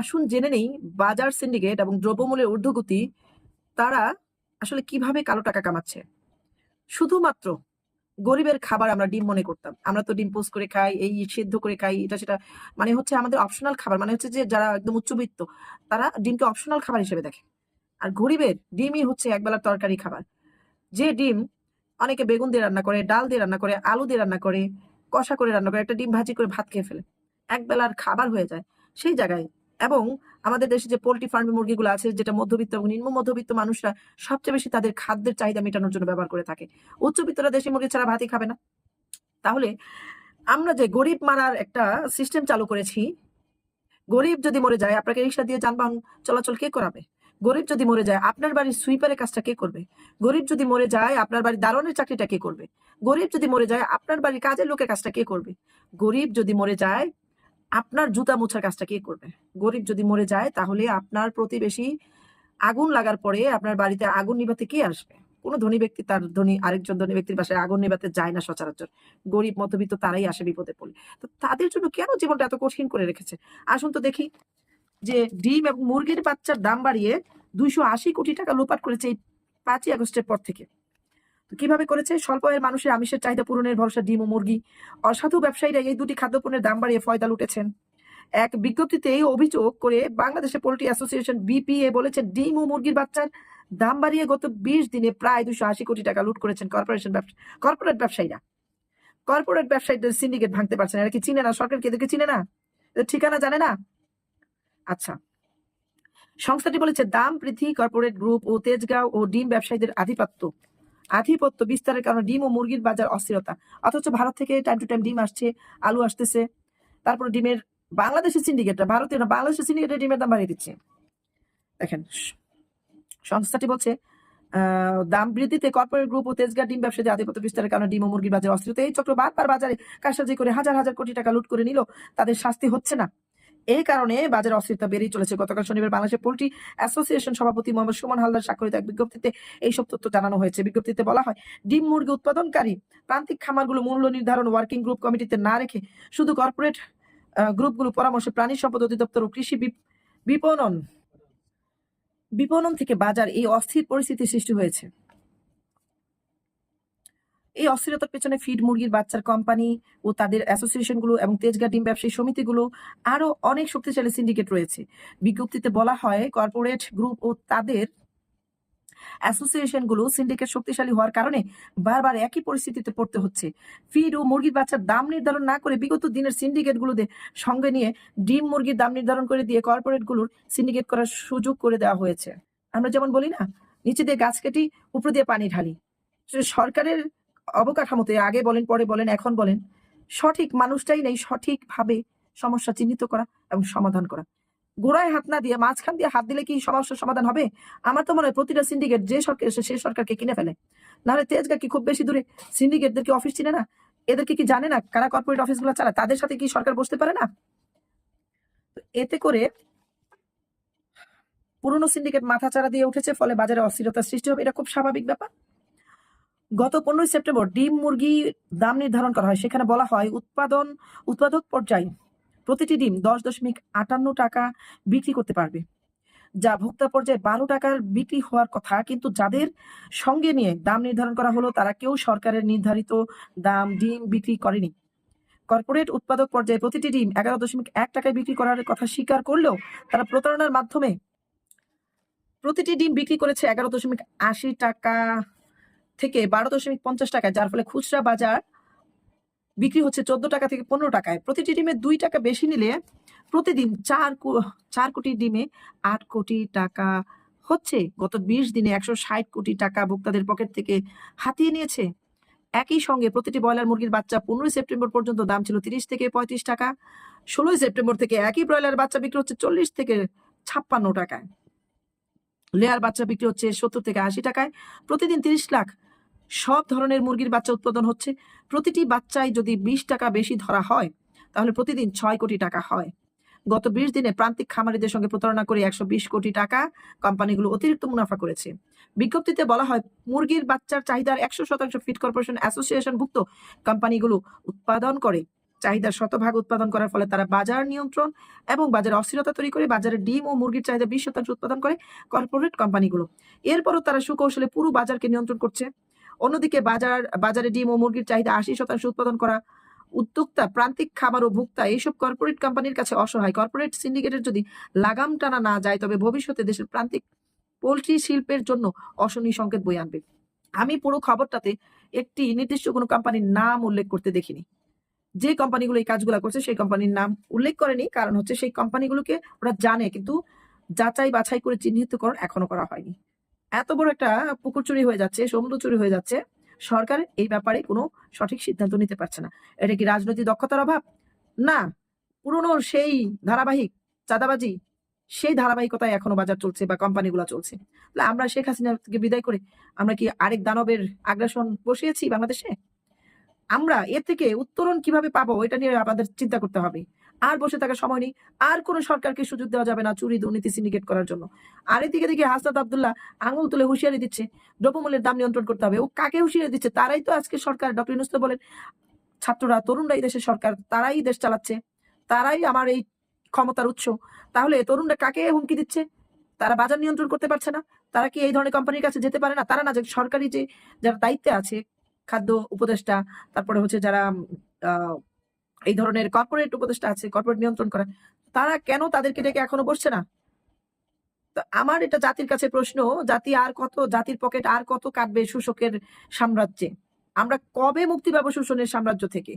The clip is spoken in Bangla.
আসুন জেনে নেই, বাজার সিন্ডিকেট এবং দ্রব্যমূল্যের ঊর্ধ্বগতি, তারা আসলে কীভাবে কালো টাকা কামাচ্ছে। শুধুমাত্র গরিবের খাবার আমরা ডিম মনে করতাম। আমরা তো ডিম পোস্ট করে খাই, এই সেদ্ধ করে খাই, এটা সেটা মানে হচ্ছে আমাদের অপশনাল খাবার মানে হচ্ছে যে যারা একদম উচ্চবিত্ত, তারা ডিমকে অপশনাল খাবার হিসেবে দেখে। আর গরিবের ডিমই হচ্ছে একবেলার তরকারি খাবার। যে ডিম অনেকে বেগুন দিয়ে রান্না করে, ডাল দিয়ে রান্না করে, আলু দিয়ে রান্না করে, কষা করে রান্না করে, একটা ডিম ভাজি করে ভাত খেয়ে ফেলে। একবেলার খাবার হয়ে যায়, সেই জায়গায় এবং আমাদের দেশে যে পোল্ট্রি ফার্মে মুরগিগুলো আছে, যেটা মধ্যবিত্ত এবং নিম্ন মধ্যবিত্ত মানুষরা সবচেয়ে বেশি তাদের খাদ্যের চাহিদা মেটানোর জন্য ব্যবহার করে থাকে। উচ্চবিত্তরা দেশি মুরগি ছাড়া ভাতই খাবে না। তাহলে আমরা যে গরিব মারার একটা সিস্টেম চালু করেছি, গরিব যদি মরে যায়, আপনাকে রিক্সা দিয়ে যানবাহন চলাচল কে করাবে? গরিব যদি মরে যায়, আপনার বাড়ির সুইপারের কাজটা কে করবে? গরিব যদি মরে যায়, আপনার বাড়ির দারণের চাকরিটা কে করবে? গরিব যদি মরে যায়, আপনার বাড়ির কাজের লোকের কাজটা কে করবে? গরিব যদি মরে যায় আপনার জুতা মোছার কাজটা কে করবে? গরিব যদি মরে যায়, তাহলে আপনার প্রতিবেশী আগুন লাগার পরে আপনার বাড়িতে আগুন নিভাতে কে আসবে? কোনো ধনী ব্যক্তি, তার ধনী আরেকজন ধনী ব্যক্তির বাসায় আগুন নিভাতে যায় না সচরাচর। গরিব মধ্যবিত্ত তারাই আসে বিপদে পড়লে। তো তাদের জন্য কেন জীবনটা এত কঠিন করে রেখেছে? আসুন তো দেখি যে ডিম এবং মুরগির বাচ্চার দাম বাড়িয়ে দুইশো আশি কোটি টাকা লোপাট করেছে এই পাঁচই আগস্টের পর থেকে। তো কীভাবে করেছে? স্বল্প আয়ের মানুষের আমিষের চাহিদা পূরণের ভরসা ডিম ও মুরগি। অসাধু ব্যবসায়ীরা এই দুটি খাদ্যপণ্যের দাম বাড়িয়ে ফয়দা লুটেছেন। এক বিজ্ঞপ্তিতে এই অভিযোগ করে বাংলাদেশের পোল্ট্রি অ্যাসোসিয়েশন বিপিএ বলেছে, ডিম ও মুরগির বাচ্চার দাম বাড়িয়ে গত বিশ দিনে প্রায় দুশো আশি কোটি টাকা লুট করেছেন কর্পোরেশন কর্পোরেট ব্যবসায়ীরা। কর্পোরেট ব্যবসায়ীদের সিন্ডিকেট ভাঙতে পারছে না। এরা কি চিনে না? সরকার এদেরকে চিনে না? ঠিকানা জানে না? আচ্ছা। সংস্থাটি বলেছে, দাম বৃদ্ধি কর্পোরেট গ্রুপ ও তেজগাঁও ও ডিম ব্যবসায়ীদের আধিপত্য। আধিপত্য বিস্তারের কারণে ডিম ও মুরগির বাজার অস্থিরতা। অথচ ভারত থেকে টাইম টু টাইম ডিম আসছে, আলু আসতেছে, তারপরে ডিমের বাংলাদেশের সিন্ডিকেটটা ভারতীয় না, বাংলাদেশের সিন্ডিকেটের ডিমের দাম বাড়িয়ে দিচ্ছে। দেখেন, সংস্থাটি বলছে দাম বৃদ্ধিতে কর্পোরেট গ্রুপ ও তেজগা ডিম ব্যবসায়ীদের আধিপত্য বিস্তারের কারণে ডিম ও মুরগির বাজার অস্থিরতা। এই চক্র বারবার বাজারে কারসাজি করে হাজার হাজার কোটি টাকা লুট করে নিল তাদের শাস্তি হচ্ছে না। এই কারণে বাজার অস্থিরতা বেড়েই চলেছে। গতকাল শনিবার বাংলাদেশের পোল্ট্রি অ্যাসোসিয়েশন সভাপতি মোহাম্মদ সুমন হালদার স্বাক্ষরিত এক বিজ্ঞপ্তিতে এইসব তথ্য জানানো হয়েছে। বিজ্ঞপ্তিতে বলা হয়, ডিম মুরগি উৎপাদনকারী প্রান্তিক খামারগুলো মূল্য নির্ধারণ ওয়ার্কিং গ্রুপ কমিটিতে না রেখে শুধু কর্পোরেট গ্রুপগুলো পরামর্শে প্রাণী সম্পদ অধিদপ্তর ও কৃষি বিপ- বিপণন বিপণন থেকে বাজার এই অস্থির পরিস্থিতি সৃষ্টি হয়েছে। এই অস্থিরতার পেছনে ফিড মুরগির বাচ্চার কোম্পানি ও তাদের অ্যাসোসিয়েশনগুলো এবং তেজগা ডিম ব্যবসায়ী সমিতিগুলো আরও অনেক শক্তিশালী সিন্ডিকেট রয়েছে। বিজ্ঞপ্তিতে বলা হয় কর্পোরেট গ্রুপ ও তাদের অ্যাসোসিয়েশনগুলো সিন্ডিকেট শক্তিশালী হওয়ার কারণে বারবার একই পরিস্থিতিতে পড়তে হচ্ছে। ফিড ও মুরগির বাচ্চার দাম নির্ধারণ না করে বিগত দিনের সিন্ডিকেটগুলোতে সঙ্গে নিয়ে ডিম মুরগির দাম নির্ধারণ করে দিয়ে কর্পোরেটগুলোর সিন্ডিকেট করার সুযোগ করে দেওয়া হয়েছে। আমরা যেমন বলি না, নিচে দিয়ে গাছ কেটি, উপরে দিয়ে পানি ঢালি। সরকারের অবকাঠামোতে আগে বলেন, পরে বলেন, এখন বলেন, সঠিক মানুষটাই নেই, সঠিকভাবে সমস্যা চিহ্নিত করা এবং সমাধান করা। গোড়ায় হাত না দিয়ে, মাঝখান দিয়ে হাত দিলে কি সমস্যার সমাধান হবে? আমার তো মনে হয় প্রতিটা সিন্ডিকেট যে সরকার, সে সরকারকে কিনে ফেলে। নাহলে তেজগা কি খুব বেশি দূরে? সিন্ডিকেটদেরকে অফিস চিনে না? এদেরকে কি জানে না কারা কর্পোরেট অফিসগুলো চালায়? তাদের সাথে কি সরকার বসতে পারে না? এতে করে পুরনো সিন্ডিকেট মাথাচাড়া দিয়ে উঠেছে, ফলে বাজারে অস্থিরতার সৃষ্টি হবে। এটা খুব স্বাভাবিক ব্যাপার। গত পনেরোই সেপ্টেম্বর ডিম মুরগি দাম নির্ধারণ করা হয়। সেখানে বলা হয়, উৎপাদন, উৎপাদক পর্যায়ে প্রতিটি ডিম দশ দশমিক আটান্ন টাকা বিক্রি করতে পারবে। যা ভোক্তা পর্যায়ে বারো টাকার বিক্রি হওয়ার কথা। কিন্তু যাদের সঙ্গে নিয়ে দাম নির্ধারণ করা হলো, তারা কেউ সরকারের নির্ধারিত দাম ডিম বিক্রি করেনি। কর্পোরেট উৎপাদক পর্যায়ে প্রতিটি ডিম এগারো দশমিক এক টাকায় বিক্রি করার কথা স্বীকার করলেও তারা প্রতারণার মাধ্যমে প্রতিটি ডিম বিক্রি করেছে এগারো দশমিক আশি টাকা থেকে বারো দশমিক পঞ্চাশ টাকায়, যার ফলে খুচরা বাজার বিক্রি হচ্ছে চোদ্দ টাকা থেকে পনেরো টাকায়। প্রতিটি ডিমে দুই টাকা বেশি নিলে প্রতিদিন চার চার কোটি ডিমে আট কোটি টাকা হচ্ছে। গত বিশ দিনে একশো ষাট কোটি টাকা ভোক্তাদের পকেট থেকে হাতিয়ে নিয়েছে। একই সঙ্গে প্রতিটি ব্রয়লার মুরগির বাচ্চা পনেরোই সেপ্টেম্বর পর্যন্ত দাম ছিল তিরিশ থেকে পঁয়ত্রিশ টাকা, ষোলোই সেপ্টেম্বর থেকে একই ব্রয়লার বাচ্চা বিক্রি হচ্ছে চল্লিশ থেকে ছাপ্পান্ন টাকায়। লেয়ার বাচ্চা বিক্রি হচ্ছে সত্তর থেকে আশি টাকায়। প্রতিদিন তিরিশ লাখ সব ধরনের মুরগির বাচ্চা উৎপাদন হচ্ছে। প্রতিটি বাচ্চায় যদি বিশ টাকা বেশি ধরা হয়, তাহলে প্রতিদিন ছয় কোটি টাকা হয়। গত বিশ দিনে প্রান্তিক খামারিদের সঙ্গে প্রতারণা করে একশো বিশ কোটি টাকা কোম্পানিগুলো অতিরিক্ত মুনাফা করেছে। বিজ্ঞপ্তিতে বলা হয়, মুরগির বাচ্চার চাহিদার একশো শতাংশ ফিড কর্পোরেশন অ্যাসোসিয়েশনভুক্ত কোম্পানিগুলো উৎপাদন করে। চাহিদার শতভাগ উৎপাদন করার ফলে তারা বাজার নিয়ন্ত্রণ এবং বাজারে অস্থিরতা তৈরি করে বাজারে ডিম ও মুরগির চাহিদা বিশ শতাংশ উৎপাদন করে কর্পোরেট কোম্পানিগুলো। এরপরও তারা সুকৌশলে পুরো বাজারকে নিয়ন্ত্রণ করছে। অন্যদিকে বাজার, বাজারে ডিম ও মুরগির চাহিদা আশি শতাংশ উৎপাদন করা উদ্যোক্তা, প্রান্তিক খাবার ও ভোক্তা এইসব কর্পোরেট কোম্পানির কাছে অসহায়। কর্পোরেট সিন্ডিকেটের যদি লাগাম টানা না যায়, তবে ভবিষ্যতে দেশের প্রান্তিক পোলট্রি শিল্পের জন্য অশনি সংকেত বই আনবে। আমি পুরো খবরটাতে একটি নির্দিষ্ট কোনো কোম্পানির নাম উল্লেখ করতে দেখিনি। যে কোম্পানিগুলো এই কাজগুলো করছে, সেই কোম্পানির নাম উল্লেখ করেনি। কারণ হচ্ছে সেই কোম্পানিগুলোকে ওরা জানে, কিন্তু যাচাই বাছাই করে চিহ্নিতকরণ এখনও করা হয়নি। এত বড় একটা পুকুর চুরি হয়ে যাচ্ছে, সমুদ্র চুরি হয়ে যাচ্ছে, সরকার এই ব্যাপারে কোনো সঠিক সিদ্ধান্ত নিতে পারছে না। এটা কি রাজনৈতিক দক্ষতার অভাব? না, পুরনো সেই ধারাবাহিক চাঁদাবাজি, সেই ধারাবাহিকতায় এখনও বাজার চলছে বা কোম্পানিগুলো চলছে। তাহলে আমরা শেখ হাসিনাকে বিদায় করে আমরা কি আরেক দানবের আগ্রাসন বসিয়েছি বাংলাদেশে? আমরা এর থেকে উত্তরণ কীভাবে পাবো? এটা নিয়ে আমাদের চিন্তা করতে হবে। আর বসে থাকার সময় নেই। আর কোনো সরকারকে সুযোগ দেওয়া যাবে না চুরি দুর্নীতি সিন্ডিকেট করার জন্য। আর এদিকে দিকে হাসনাত আবদুল্লাহ আঙুল তুলে হুঁশিয়ারি দিচ্ছে দ্রব্যমূল্যের দাম নিয়ন্ত্রণ করতে হবে। ও কাকে হুঁশিয়ারি দিচ্ছে? তারাই তো আজকে সরকার। ডক্টর ইউনুস তো বলেন ছাত্ররা তরুণরাই দেশের সরকার তারাই দেশ চালাচ্ছে তারাই আমার এই ক্ষমতার উৎস। তাহলে তরুণরা কাকে হুমকি দিচ্ছে? তারা বাজার নিয়ন্ত্রণ করতে পারছে না? তারা কি এই ধরনের কোম্পানির কাছে যেতে পারে না? তারা না যে সরকারি যে যারা দায়িত্বে আছে খাদ্য উপদেষ্টা তারপরে হচ্ছে যারা আহ, এই ধরনের কর্পোরেট উপদেষ্টা আছে কর্পোরেট নিয়ন্ত্রণ করা, তারা কেন তাদেরকে ডেকে এখনও বসছে না? তো আমার এটা জাতির কাছে প্রশ্ন, জাতি আর কত, জাতির পকেট আর কত কাটবে শোষকের সাম্রাজ্যে? আমরা কবে মুক্তি পাবো শোষণের সাম্রাজ্য থেকে?